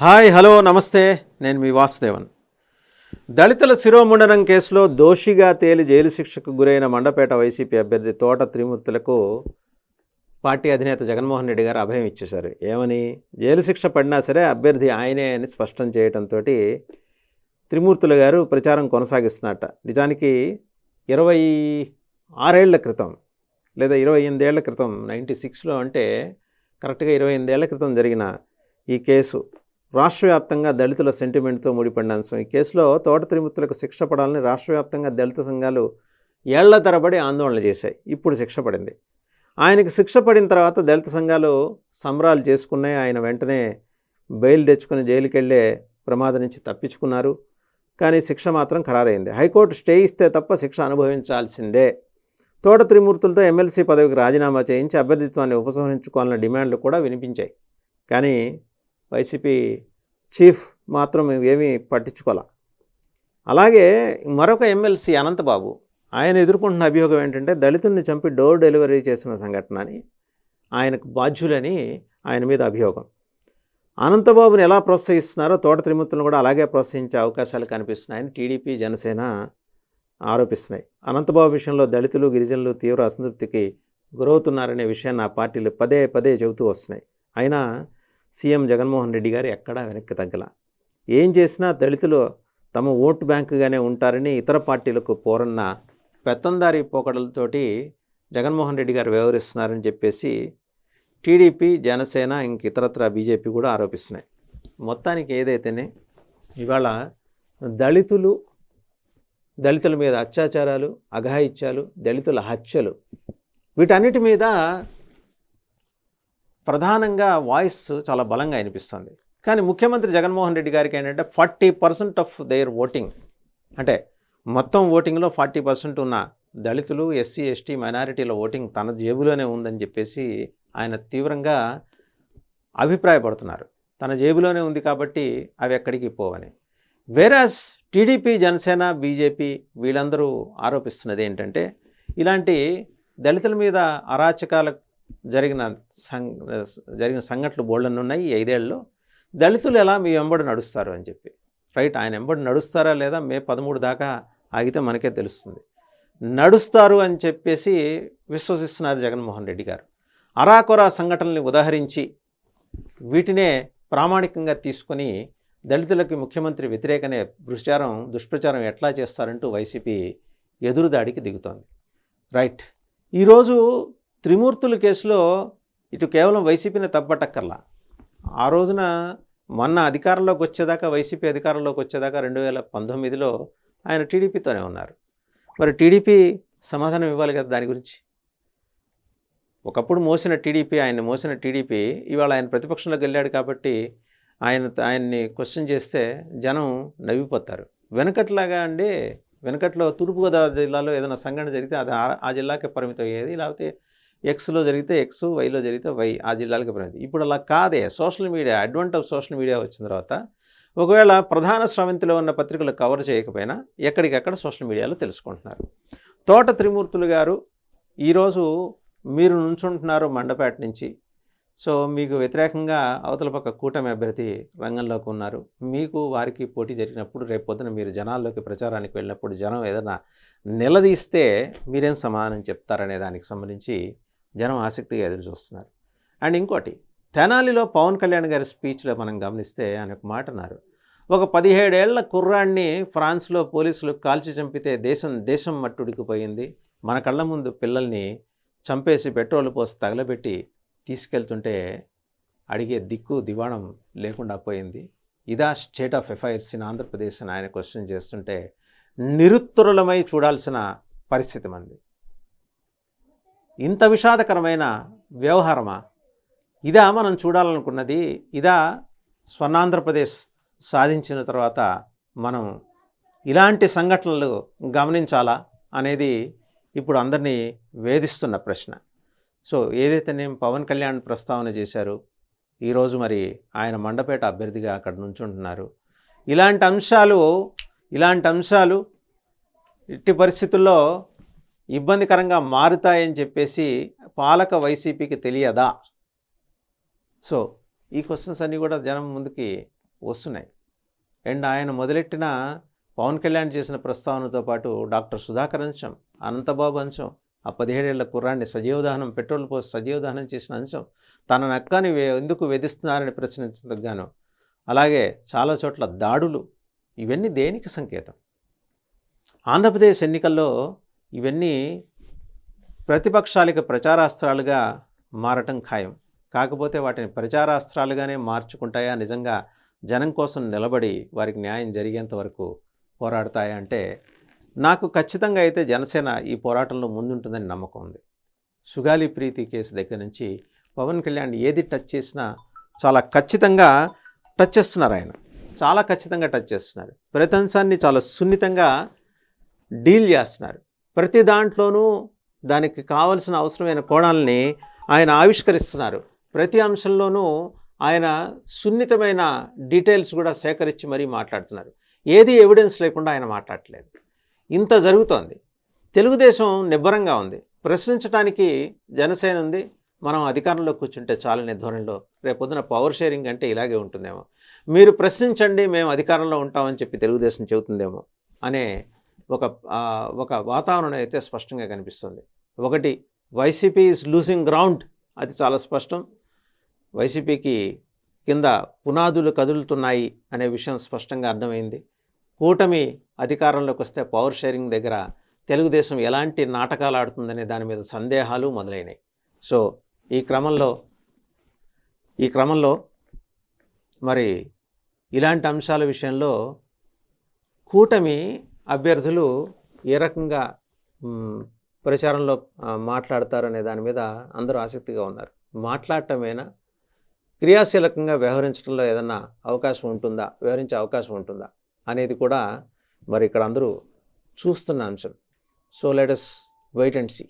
Hi hello నమస్తే. నేను మీ వాసుదేవన్. దళితుల శిరోముండనం కేసులో దోషిగా తేలి జైలు శిక్షకు గురైన మండపేట వైసీపీ అభ్యర్థి తోట త్రిమూర్తులకు పార్టీ అధినేత జగన్మోహన్ రెడ్డి గారు అభయం ఇచ్చేశారు. ఏమని? జైలు శిక్ష పడినా సరే అభ్యర్థి ఆయనే అని స్పష్టం చేయడంతో త్రిమూర్తుల గారు ప్రచారం కొనసాగిస్తున్నట్ట నిజానికి ఇరవై ఆరేళ్ళ క్రితం లేదా ఇరవై ఎనిమిదేళ్ళ క్రితం నైంటీ సిక్స్లో అంటే కరెక్ట్గా ఇరవై ఎనిమిదేళ్ళ క్రితం జరిగిన ఈ కేసు రాష్ట్రవ్యాప్తంగా దళితుల సెంటిమెంట్తో ముడిపడిన అంశం. ఈ కేసులో తోట త్రిమూర్తులకు శిక్ష పడాలని రాష్ట్ర వ్యాప్తంగా దళిత సంఘాలు ఏళ్ళ తరబడి ఆందోళన చేశాయి. ఇప్పుడు శిక్ష పడింది. ఆయనకు శిక్ష పడిన తర్వాత దళిత సంఘాలు సంబరాలు చేసుకున్నాయి ఆయన వెంటనే బెయిల్ తెచ్చుకుని జైలుకి వెళ్ళే ప్రమాదం నుంచి తప్పించుకున్నారు. కానీ శిక్ష మాత్రం ఖరారైంది. హైకోర్టు స్టే ఇస్తే తప్ప శిక్ష అనుభవించాల్సిందే. తోట త్రిమూర్తులతో ఎమ్మెల్సీ పదవికి రాజీనామా చేయించి అభ్యర్థిత్వాన్ని ఉపసంహరించుకోవాలన్న డిమాండ్లు కూడా వినిపించాయి. కానీ వైసీపీ చీఫ్ మాత్రం ఏమీ పట్టించుకోలే. అలాగే మరొక ఎమ్మెల్సీ అనంతబాబు ఆయన ఎదుర్కొంటున్న అభియోగం ఏంటంటే దళితుల్ని చంపి డోర్ డెలివరీ చేసిన సంఘటన అని ఆయనకు బాధ్యులని ఆయన మీద అభియోగం. అనంతబాబుని ఎలా ప్రోత్సహిస్తున్నారో తోట త్రిమూర్తులను కూడా అలాగే ప్రోత్సహించే అవకాశాలు కనిపిస్తున్నాయని టీడీపీ జనసేన ఆరోపిస్తున్నాయి. అనంతబాబు విషయంలో దళితులు గిరిజనులు తీవ్ర అసంతృప్తికి గురవుతున్నారనే విషయాన్ని ఆ పార్టీలు పదే పదే చెబుతూ వస్తున్నాయి. అయినా సీఎం జగన్మోహన్ రెడ్డి గారు ఎక్కడా వెనక్కి తగ్గల. ఏం చేసినా దళితులు తమ ఓటు బ్యాంకుగానే ఉంటారని ఇతర పార్టీలకు పోరన్న పెత్తందారి పోకడలతోటి జగన్మోహన్ రెడ్డి గారు వ్యవహరిస్తున్నారని చెప్పేసి టీడీపీ జనసేన ఇంక ఇతరత్ర బీజేపీ కూడా ఆరోపిస్తున్నాయి. మొత్తానికి ఏదైతేనే ఇవాళ దళితులు దళితుల మీద అత్యాచారాలు అఘాయిత్యాలు దళితుల హత్యలు వీటన్నిటి మీద ప్రధానంగా వాయిస్ చాలా బలంగా అనిపిస్తుంది కానీ ముఖ్యమంత్రి జగన్మోహన్ రెడ్డి గారికి ఏంటంటే forty percent of their voting. అంటే మొత్తం ఓటింగ్లో ఫార్టీ పర్సెంట్ ఉన్న దళితులు ఎస్సీ ఎస్టీ మైనారిటీల ఓటింగ్ తన జేబులోనే ఉందని చెప్పేసి ఆయన తీవ్రంగా అభిప్రాయపడుతున్నారు. తన జేబులోనే ఉంది కాబట్టి అవి ఎక్కడికి పోవని. వేరాస్ టీడీపీ జనసేన బీజేపీ వీళ్ళందరూ ఆరోపిస్తున్నది ఏంటంటే ఇలాంటి దళితుల మీద అరాచకాల జరిగిన సంఘ జరిగిన సంఘటనలు బోల్డన్ని ఉన్నాయి ఈ ఐదేళ్ళలో దళితులు ఎలా మీ వెంబడి నడుస్తారు అని చెప్పి. రైట్ ఆయన వెంబడి నడుస్తారా లేదా మే పదమూడు దాకా ఆగితే మనకే తెలుస్తుంది. నడుస్తారు అని చెప్పేసి విశ్వసిస్తున్నారు జగన్మోహన్ రెడ్డి గారు. అరాకొరా సంఘటనల్ని ఉదాహరించి వీటినే ప్రామాణికంగా తీసుకొని దళితులకి ముఖ్యమంత్రి వ్యతిరేకనే ప్రచారం దుష్ప్రచారం ఎట్లా చేస్తారంటూ వైసీపీ ఎదురుదాడికి దిగుతోంది. రైట్ ఈరోజు త్రిమూర్తుల కేసులో ఇటు కేవలం వైసీపీని తప్పటక్కర్లా. ఆ రోజున మొన్న అధికారంలోకి వచ్చేదాకా వైసీపీ అధికారంలోకి వచ్చేదాకా రెండు వేల పంతొమ్మిదిలో ఆయన టీడీపీతోనే ఉన్నారు. మరి టీడీపీ సమాధానం ఇవ్వాలి కదా దాని గురించి? ఒకప్పుడు మోసిన టీడీపీ ఆయన మోసిన టీడీపీ ఇవాళ ఆయన ప్రతిపక్షంలోకి వెళ్ళాడు కాబట్టి ఆయన ఆయన్ని క్వశ్చన్ చేస్తే జనం నవ్విపోతారు. వెనకట్లాగా అండి వెనకట్లో తూర్పుగోదావరి జిల్లాలో ఏదైనా సంఘటన జరిగితే అది ఆ- ఆ జిల్లాకే పరిమితం అయ్యేది లేకపోతే ఎక్స్లో జరిగితే ఎక్స్ వైలో జరిగితే వై ఆ జిల్లాలకు పరిమితం. ఇప్పుడు అలా కాదే. Social media advent of social media వచ్చిన తర్వాత ఒకవేళ ప్రధాన స్రవంతిలో ఉన్న పత్రికలు కవర్ చేయకపోయినా ఎక్కడికక్కడ సోషల్ మీడియాలో తెలుసుకుంటున్నారు. తోట త్రిమూర్తులు గారు ఈరోజు మీరు నుంచుంటున్నారు మండపేట నుంచి. సో మీకు వ్యతిరేకంగా అవతల పక్క కూటమి అభ్యర్థి రంగంలోకి ఉన్నారు. మీకు వారికి పోటీ జరిగినప్పుడు రేపు పొద్దున మీరు జనాల్లోకి ప్రచారానికి వెళ్ళినప్పుడు జనం ఏదైనా నిలదీస్తే మీరేం సమాధానం చెప్తారనే దానికి సంబంధించి జనం ఆసక్తిగా ఎదురు చూస్తున్నారు అండ్ ఇంకోటి తెనాలిలో పవన్ కళ్యాణ్ గారి స్పీచ్లో మనం గమనిస్తే ఆయన ఒక మాట అన్నారు. ఒక పదిహేడేళ్ళ కుర్రాన్ని ఫ్రాన్స్లో పోలీసులు కాల్చి చంపితే దేశం దేశం మట్టుడికిపోయింది. మన కళ్ళ ముందు పిల్లల్ని చంపేసి పెట్రోల్ పోసి తగలబెట్టి తీసుకెళ్తుంటే అడిగే దిక్కు దివాణం లేకుండా పోయింది. ఇదా state of affairs in Andhra Pradesh అని ఆయన క్వశ్చన్ చేస్తుంటే నిరుత్తరులమై చూడాల్సిన పరిస్థితి మంది. ఇంత విషాదకరమైన వ్యవహారమా? ఇదా మనం చూడాలనుకున్నది ఇదా స్వర్ణాంధ్రప్రదేశ్ సాధించిన తర్వాత మనం ఇలాంటి సంఘటనలు గమనించాలా అనేది ఇప్పుడు అందరినీ వేధిస్తున్న ప్రశ్న. సో ఏదైతే నేను పవన్ కళ్యాణ్ ప్రస్తావన చేశారు ఈరోజు మరి ఆయన మండపేట అభ్యర్థిగా అక్కడ నుంచుంటున్నారు. ఇలాంటి అంశాలు ఇలాంటి అంశాలు ఇట్టి పరిస్థితుల్లో ఇబ్బందికరంగా మారుతాయని చెప్పేసి పాలక వైసీపీకి తెలియదా? సో ఈ క్వశ్చన్స్ అన్నీ కూడా జనం ముందుకి వస్తున్నాయి. అండ్ ఆయన మొదలెట్టిన పవన్ కళ్యాణ్ చేసిన ప్రస్తావనతో పాటు డాక్టర్ సుధాకర్ అంశం అనంతబాబు అంశం ఆ పదిహేడేళ్ళ కుర్రాన్ని సజీవదహనం పెట్రోల్ పోసి సజీవదహనం చేసిన అంశం తన నక్కని వే- ఎందుకు వేధిస్తున్నారని ప్రశ్నించేందుకు గాను అలాగే చాలా చోట్ల దాడులు ఇవన్నీ దేనికి సంకేతం? ఆంధ్రప్రదేశ్ ఎన్నికల్లో ఇవన్నీ ప్రతిపక్షాలకు ప్రచారాస్త్రాలుగా మారటం ఖాయం. కాకపోతే వాటిని ప్రచారాస్త్రాలుగానే మార్చుకుంటాయా నిజంగా జనం కోసం నిలబడి వారికి న్యాయం జరిగేంత వరకు పోరాడతాయా అంటే నాకు ఖచ్చితంగా అయితే జనసేన ఈ పోరాటంలో ముందుంటుందని నమ్మకం ఉంది. సుగాలి ప్రీతి కేసు దగ్గర నుంచి పవన్ కళ్యాణ్ ఏది టచ్ చేసినా చాలా ఖచ్చితంగా టచ్ చేస్తున్నారు ఆయన. చాలా ఖచ్చితంగా టచ్ చేస్తున్నారు. ప్రతి అంశాన్ని చాలా సున్నితంగా డీల్ చేస్తున్నారు. ప్రతి దాంట్లోనూ దానికి కావలసిన అవసరమైన కోణాలని ఆయన ఆవిష్కరిస్తున్నారు. ప్రతి అంశంలోనూ ఆయన సున్నితమైన డీటెయిల్స్ కూడా సేకరించి మరీ మాట్లాడుతున్నారు. ఏది ఎవిడెన్స్ లేకుండా ఆయన మాట్లాడట్లేదు. ఇంత జరుగుతోంది. తెలుగుదేశం నిబ్బరంగా ఉంది. ప్రశ్నించడానికి జనసేన ఉంది. మనం అధికారంలో కూర్చుంటే చాలనే ధోరణిలో రేపొద్దున పవర్ షేరింగ్ అంటే ఇలాగే ఉంటుందేమో. మీరు ప్రశ్నించండి మేము అధికారంలో ఉంటామని చెప్పి తెలుగుదేశం చెబుతుందేమో అనే ఒక ఒక వాతావరణం అయితే స్పష్టంగా కనిపిస్తుంది. ఒకటి వైసీపీ ఈజ్ లూజింగ్ గ్రౌండ్ అది చాలా స్పష్టం. వైసీపీకి కింద పునాదులు కదులుతున్నాయి అనే విషయం స్పష్టంగా అర్థమైంది. కూటమి అధికారంలోకి వస్తే పవర్ షేరింగ్ దగ్గర తెలుగుదేశం ఎలాంటి నాటకాలు ఆడుతుందనే దాని మీద సందేహాలు మొదలైనాయి. సో ఈ క్రమంలో ఈ క్రమంలో మరి ఇలాంటి అంశాల విషయంలో కూటమి అభ్యర్థులు ఏ రకంగా ప్రచారంలో మాట్లాడతారనే దాని మీద అందరూ ఆసక్తిగా ఉన్నారు. మాట్లాడటమేనా? క్రియాశీలకంగా వ్యవహరించడంలో ఏదన్నా అవకాశం ఉంటుందా? వ్యవహరించే అవకాశం ఉంటుందా? అనేది కూడా మరి ఇక్కడ అందరూ చూస్తున్న అంశం. So let's us wait and see